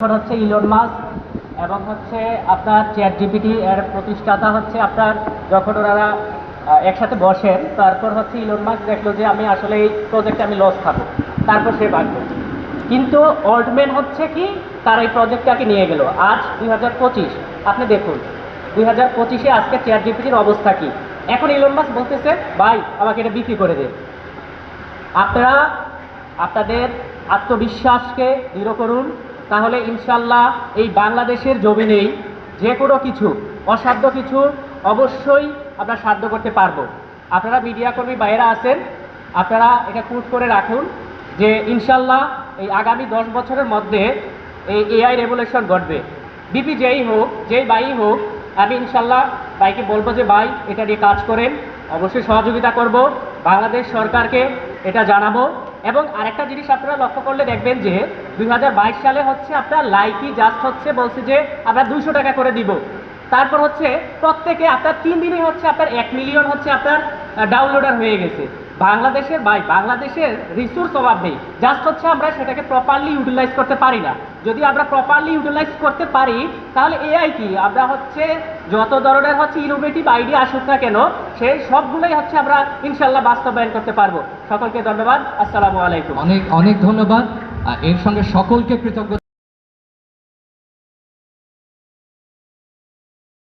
হচ্ছে ইলন মাস এবং হচ্ছে আপনার চেয়ার জিপিটি এর প্রতিষ্ঠাতা হচ্ছে আপনার যখন ওনারা একসাথে বসেন, তারপর হচ্ছে ইলন মাস দেখল যে আমি আসলে এই প্রজেক্টে আমি লস খাব। তারপর সে বাড়লো কিন্তু অল্টম্যান হচ্ছে কি, তার এই প্রজেক্টটাকে নিয়ে গেল। আজ দুই হাজার পঁচিশ, আপনি দেখুন, দুই হাজার পঁচিশে আজকে চেয়ার জিপিটির অবস্থা কি? এখন ইলন মাস বলতেছে, ভাই, আমাকে এটা বিক্রি করে দে। আপনারা আপনাদের আত্মবিশ্বাসকে দৃঢ় করুন তাহলে ইনশাল্লাহ এই বাংলাদেশের জমিনেই যে কোনো কিছু, অসাধ্য কিছু অবশ্যই আমরা সাধ্য করতে পারব। আপনারা মিডিয়া কর্মী বাইরে আছেন, আপনারা এটা কুট করে রাখুন যে ইনশাল্লাহ এই আগামী দশ বছরের মধ্যে এই এআই রেভুলেশন ঘটবে। বিপি যেই হোক, যেই বাই হোক, আমি ইনশাল্লাহ ভাইকে বলব যে, ভাই, এটা নিয়ে কাজ করেন। অবশ্যই সহযোগিতা করব। বাংলাদেশ সরকারকে এটা জানাব। এবং আরেকটা জিনিস আপনারা লক্ষ্য করলে দেখবেন যে দুই হাজার বাইশ সালে হচ্ছে আপনার লাইকি জাস্ট হচ্ছে বলছে যে আমরা দুইশো টাকা করে দিব। তারপর হচ্ছে প্রত্যেকে আপনার তিন দিনে হচ্ছে আপনার এক মিলিয়ন হচ্ছে আপনার ডাউনলোডার হয়ে গেছে। বাংলাদেশের, ভাই, বাংলাদেশের রিসোর্স অভাব নেই। জাস্ট হচ্ছে আমরা সেটাকে প্রপারলি ইউটিলাইজ করতে পারি না। যদি আমরা প্রপারলি ইউটিলাইজ করতে পারি, তাহলে এআই কি? আমরা হচ্ছে যত ধরনের হচ্ছে ইনোভেটিভ আইডিয়া আসুক না কেন, সেই সবগুলোই হচ্ছে আমরা ইনশাল্লাহ বাস্তবায়ন করতে পারব। সকলকে ধন্যবাদ। আসসালামু আলাইকুম। অনেক অনেক ধন্যবাদ। এর সঙ্গে সকলকে কৃতজ্ঞতা